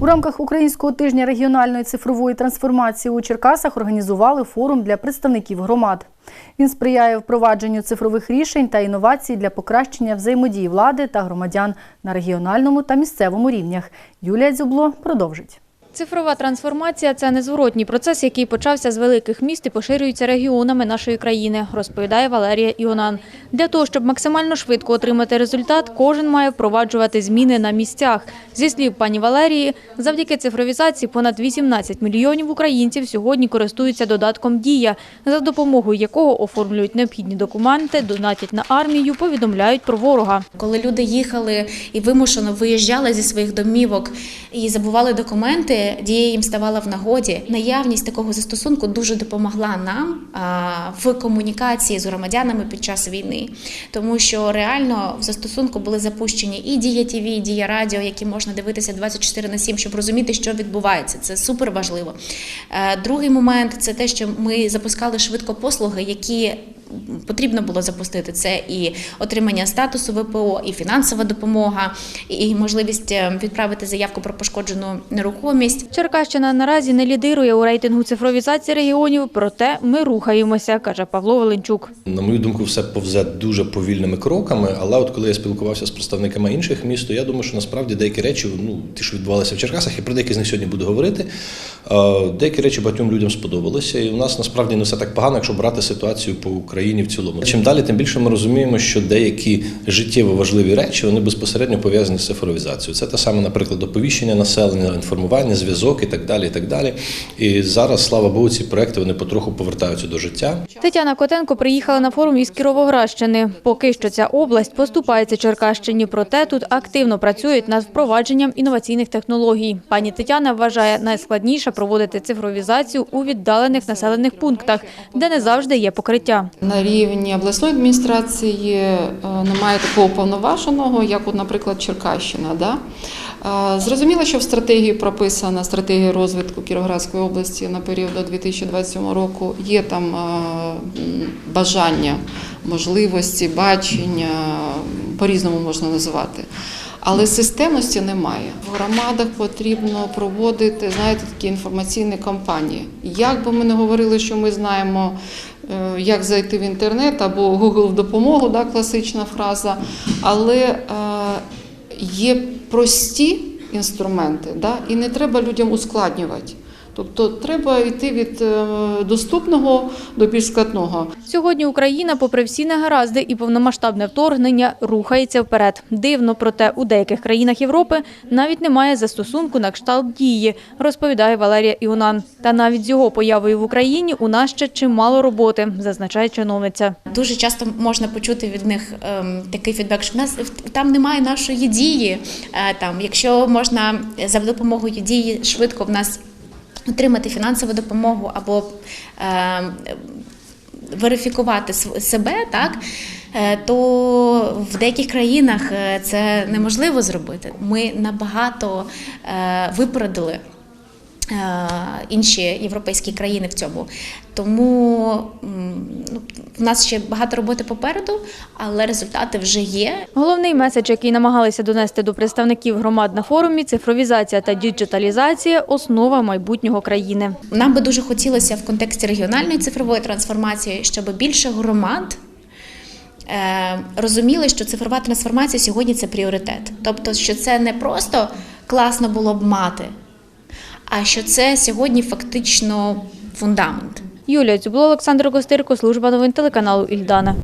У рамках Українського тижня регіональної цифрової трансформації у Черкасах організували форум для представників громад. Він сприяє впровадженню цифрових рішень та інновацій для покращення взаємодії влади та громадян на регіональному та місцевому рівнях. Юлія Дзюбло продовжить. Цифрова трансформація це незворотній процес, який почався з великих міст і поширюється регіонами нашої країни, розповідає Валерія Іонан. Для того, щоб максимально швидко отримати результат, кожен має впроваджувати зміни на місцях. Зі слів пані Валерії, завдяки цифровізації понад 18 мільйонів українців сьогодні користуються додатком Дія, за допомогою якого оформлюють необхідні документи, донатять на армію, повідомляють про ворога. Коли люди їхали і вимушено виїжджали зі своїх домівок і забували документи, дія їм ставала в нагоді. Наявність такого застосунку дуже допомогла нам в комунікації з громадянами під час війни, тому що реально в застосунку були запущені і Дія ТВ, і Дія Радіо, які можна дивитися 24 на 7, щоб розуміти, що відбувається. Це супер важливо. Е, Другий момент це те, що ми запускали швидко послуги, які потрібно було запустити. Це і отримання статусу ВПО, і фінансова допомога, і можливість е, відправити заявку про пошкоджену нерухомість. Черкащина наразі не лідирує у рейтингу цифровізації регіонів, проте ми рухаємося, каже Павло Валенчук. На мою думку, все повзе дуже повільними кроками. Але от коли я спілкувався з представниками інших міст, то я думаю, що насправді деякі речі, ну ті, що відбувалися в Черкасах, і про деякі з них сьогодні буду говорити. е, Деякі речі багатьом людям сподобалися, і у нас насправді не все так погано, якщо брати ситуацію по Україні в цілому. Чим далі, тим більше ми розуміємо, що деякі життєво важливі речі вони безпосередньо пов'язані з цифровізацією. Це те саме, наприклад, оповіщення населення, інформування, зв'язок і так далі. І так далі. І зараз, слава Богу, ці проекти вони потроху повертаються до життя. Тетяна Котенко приїхала на форум із Кіровоградщини. Поки що ця область поступається Черкащині, проте тут активно працюють над впровадженням інноваційних технологій. Пані Тетяна вважає найскладніше проводити цифровізацію у віддалених населених пунктах, де не завжди є покриття. На рівні обласної адміністрації е, немає такого повноваженого, як, от, наприклад, Черкащина. Да? Е, Зрозуміло, що в стратегії прописана стратегія розвитку Кіровоградської області на період до 2027 року. Є там е, бажання, можливості, бачення, по-різному можна називати. Але системності немає. В громадах потрібно проводити, знаєте, такі інформаційні кампанії. Як би ми не говорили, що ми знаємо, як зайти в інтернет або Google в допомогу, да, класична фраза, але е, є прості інструменти, да, і не треба людям ускладнювати. Тобто треба йти від е, доступного до більш складного. Сьогодні Україна, попри всі негаразди і повномасштабне вторгнення, рухається вперед. Дивно, проте у деяких країнах Європи навіть немає застосунку на кшталт дії, розповідає Валерія Іонан. Та навіть з його появою в Україні у нас ще чимало роботи, зазначає чиновниця. Дуже часто можна почути від них ем, такий фідбек, що в нас там немає нашої дії. Е, там, якщо можна за допомогою дії швидко в нас отримати фінансову допомогу або е, верифікувати себе, так. е, То в деяких країнах е, це неможливо зробити. Ми набагато е, випередили інші європейські країни в цьому. Тому ну, в нас ще багато роботи попереду, але результати вже є. Головний меседж, який намагалися донести до представників громад на форумі, цифровізація та діджиталізація – основа майбутнього країни. Нам би дуже хотілося в контексті регіональної цифрової трансформації, щоб більше громад е, розуміли, що цифрова трансформація сьогодні це пріоритет. Тобто, що це не просто класно було б мати, а що це сьогодні фактично фундамент. Юлія Цюбло, Олександр Костирко, служба новин телеканалу Ільдана.